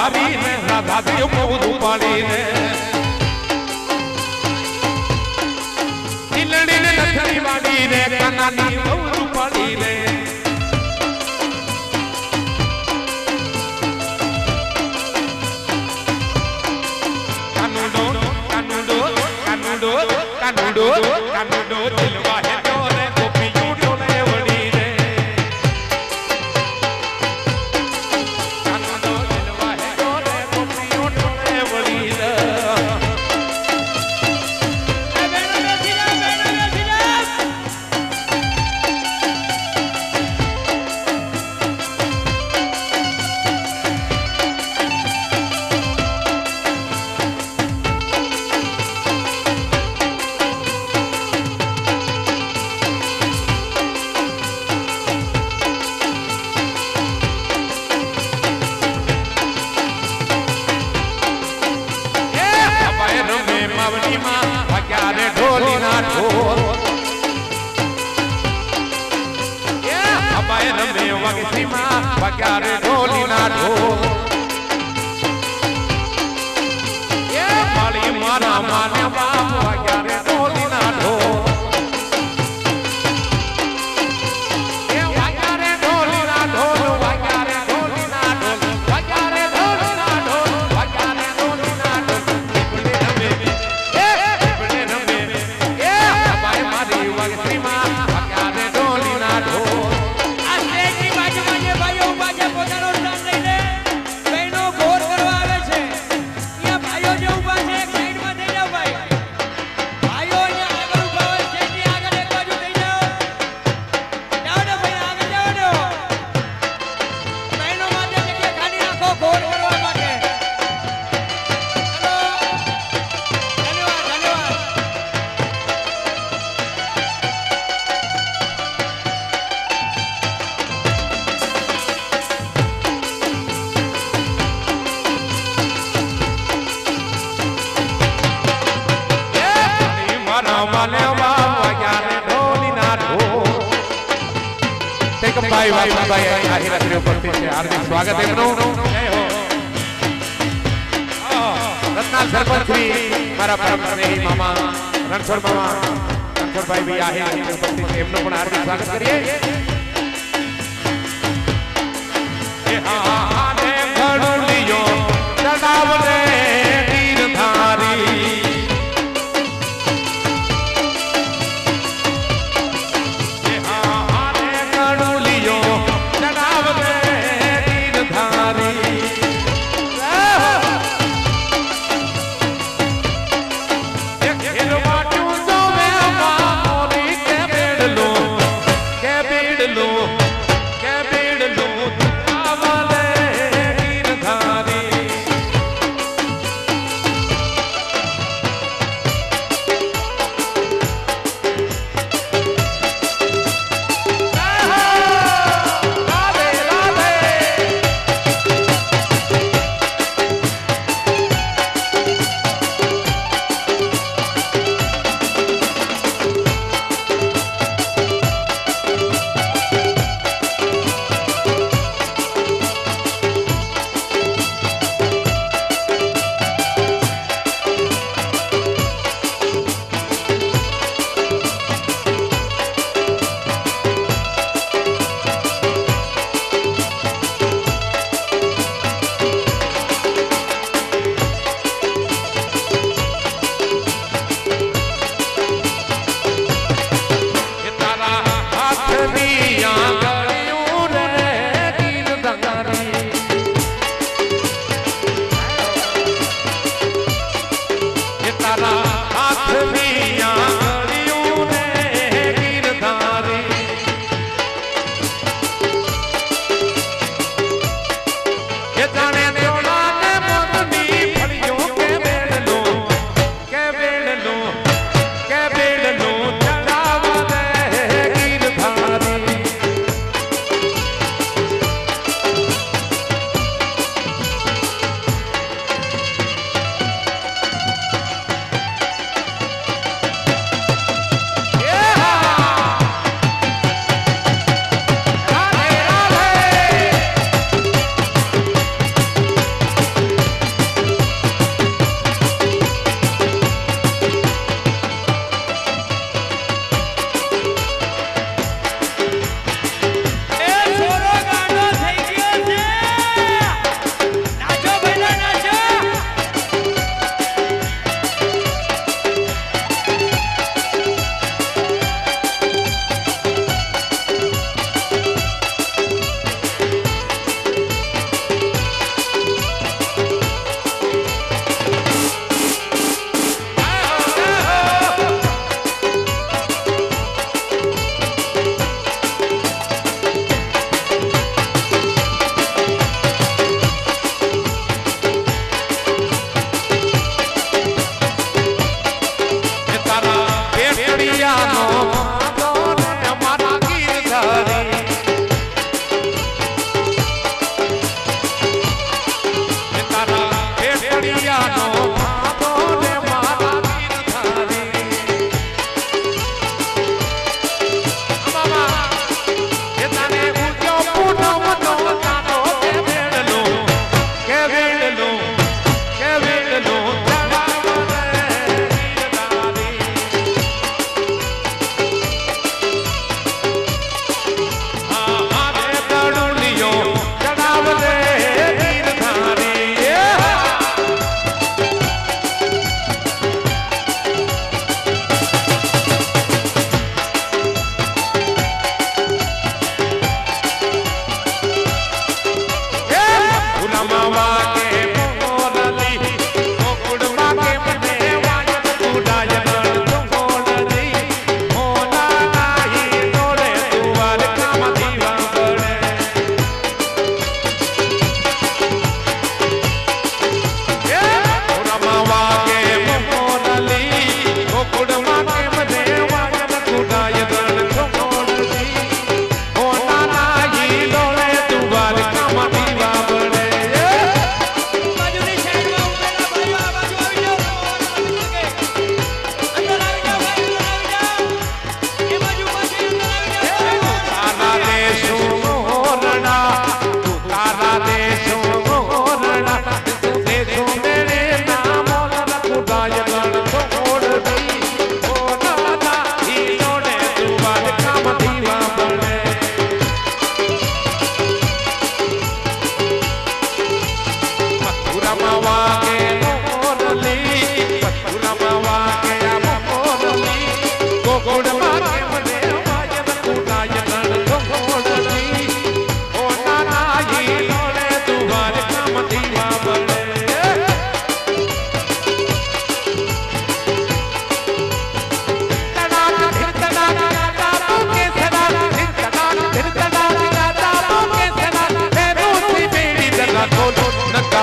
ભાભીને રાધાજી બહુ પાડીને ઈલણીને લથડી વાડીને કાનાની બહુ પાડીને કાનુડો કાનુડો કાનુડો કાનુડો કાનુડો દિલવા વાગે સીમા વાગ્યારે ઢોલીના ઢોલ भाई वासन भाई आहिर अग्रे उपस्थित है हार्दिक स्वागत है मनु जय हो रत्नाल सरपंच भी हमारा परम स्नेही मामा रणछोड़ मामा रणछोड़ भाई भी आहिर अग्रे उपस्थित है मनु पण हार्दिक स्वागत करिए ए हा हा ने घडुलियो डडावने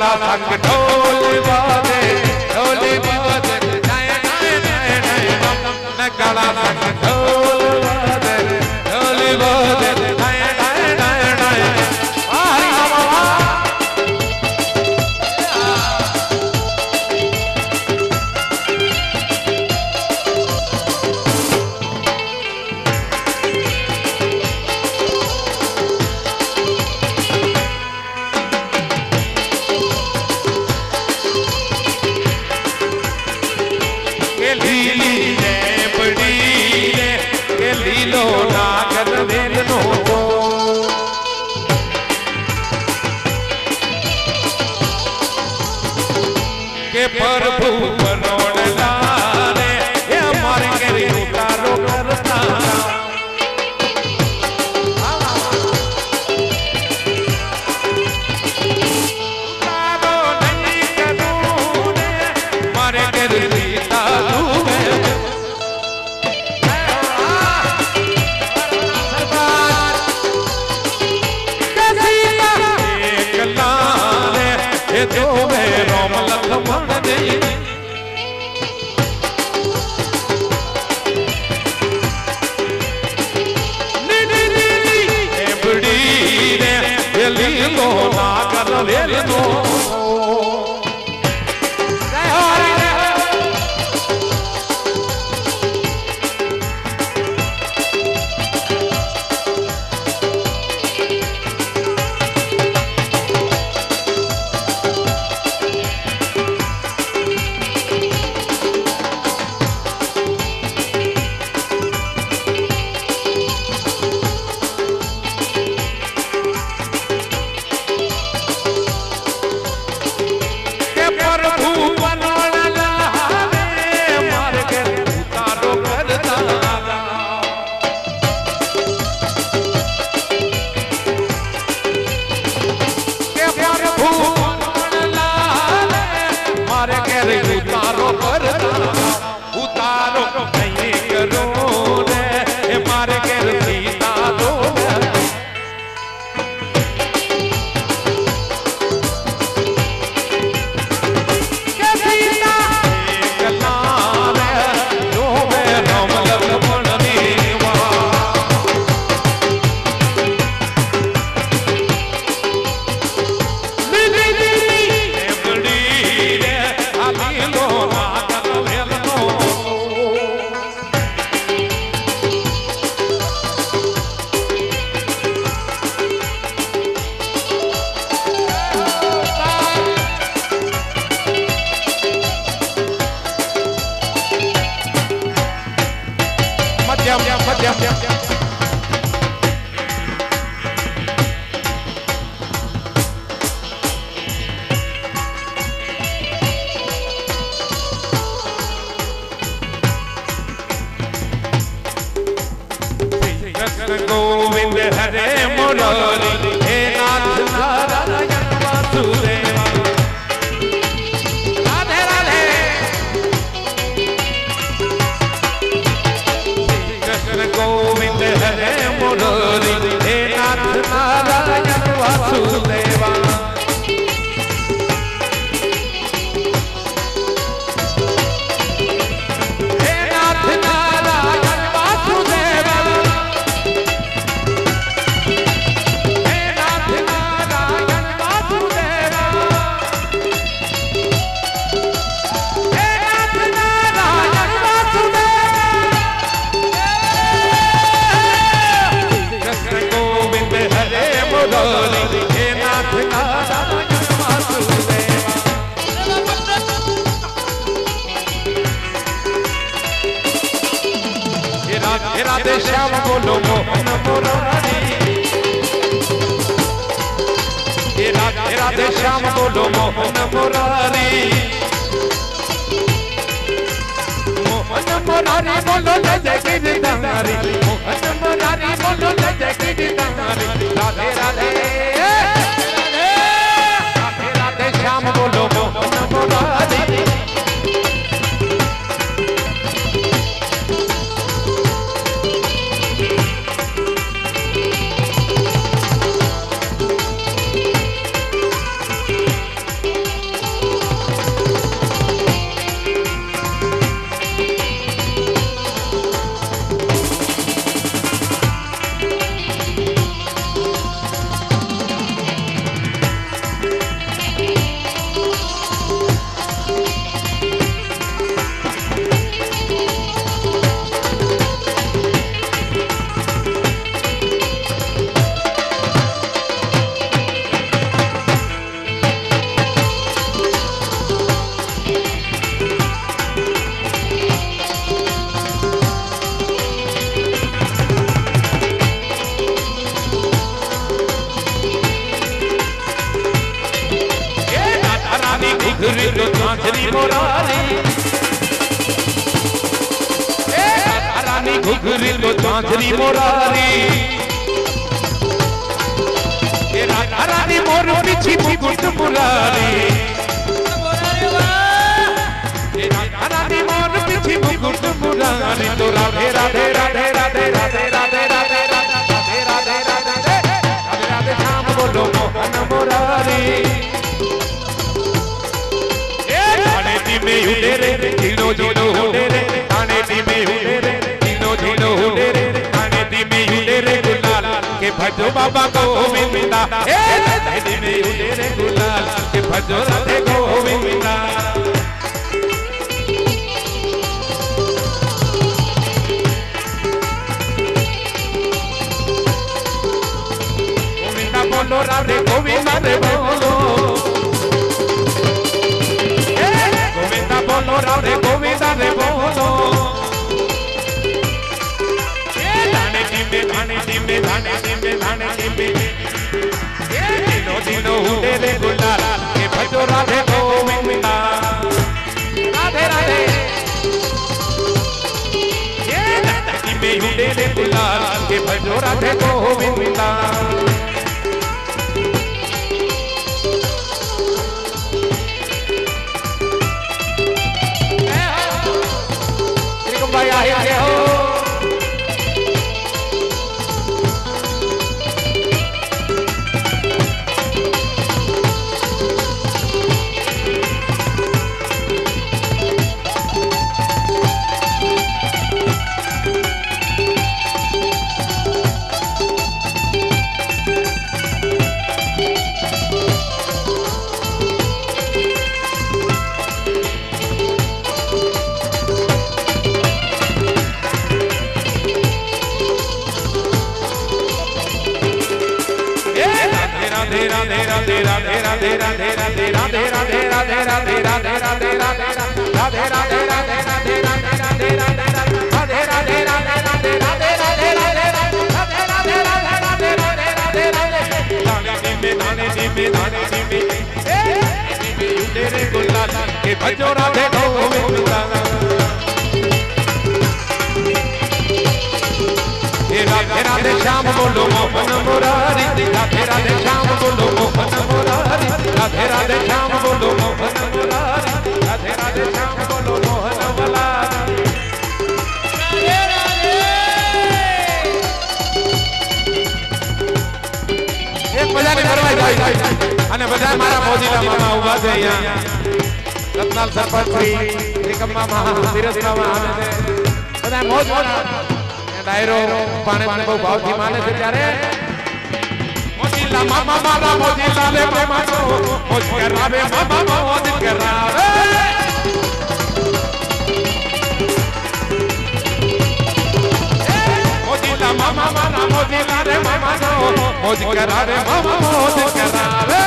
वाला संगठो લીલો નાગર વેલ નો કે પ્રભુ Come on. મુરારી બોલો જય જય ગિરધારી મોહન મુરારી रानी घुघरी तो चांदनी मोरारी राधा रानी मोर पीछी मुकुट मुरारी राधा रानी मोर पीछी मुकुट मुरारी तो राधे राधे राधे राधे राधे राधे राधे राधे राधे राधे राधे राधे नाम बोलो मोहन मुरारी में उड़े रे तीनों जीनो उड़े रे थाने में ભજો બાબા ગોવિંદા તાણે ધીમે ઉડે રે ગુલાલ કે ભજો રાધે ગોવિંદા গোবিন্দা ભજો રાધે નો વિંદુ રાધા રાધે રાધે શ્યામ બોલો, મોહન મોરારી. રાધે રાધે શ્યામ બોલો, મોહન મોરારી. રાધે રાધે શ્યામ બોલો, મોહન મોરારી. રાધે રાધે શ્યામ બોલો, મોહન મોરારી. એક બધાને ફરવાય ભાઈ અને બધા મારા મોજીલા મામા ઊભા છે અહીંયા. રત્નાલ સરપંચ શ્રી નિકમ્મા મહા ધીરજ મામા બધા મોજ મોજ ડાયરો પાણે પાણે બહુ ભાવથી માને છે ત્યારે મોજીલા મામા મારા મોજીલા લે મામા નો મોજ કરાવે મામા મોજ કરાવે મોજીલા મામા મારા મોજીલા રે મામા નો મોજ કરાવે મામા મોજ કરાવે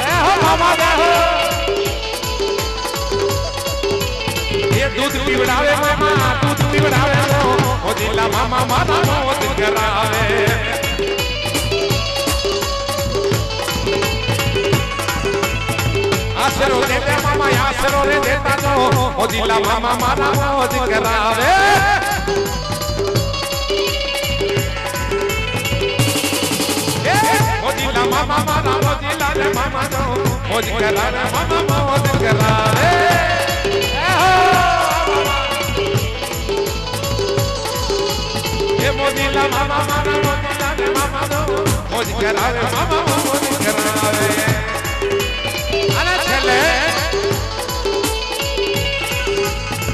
રે હો મામા રે હો એ દૂધ પીવડાવે મામા પીવડાવે ઓ દિલા મામા મારાનો દીકરાવે આશરો દેતા મામા આશરો રે દેતા જો ઓ દિલા મામા મારા મોજીલા રે મોજ કરા મામા મોજ કરા मौज करावे मामा मौज करावे अरे चले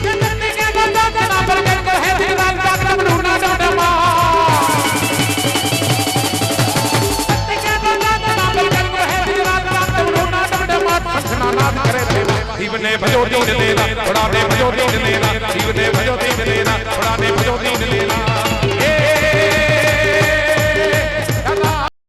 जगत के गदा गदा पर गंगा है दीवार का क्रम ढूंढना चाहता माँ शिव ने भजो दीन लेना थोड़ा ने भजो दीन लेना शिव ने भजो दीन लेना थोड़ा ने भजो दीन लेना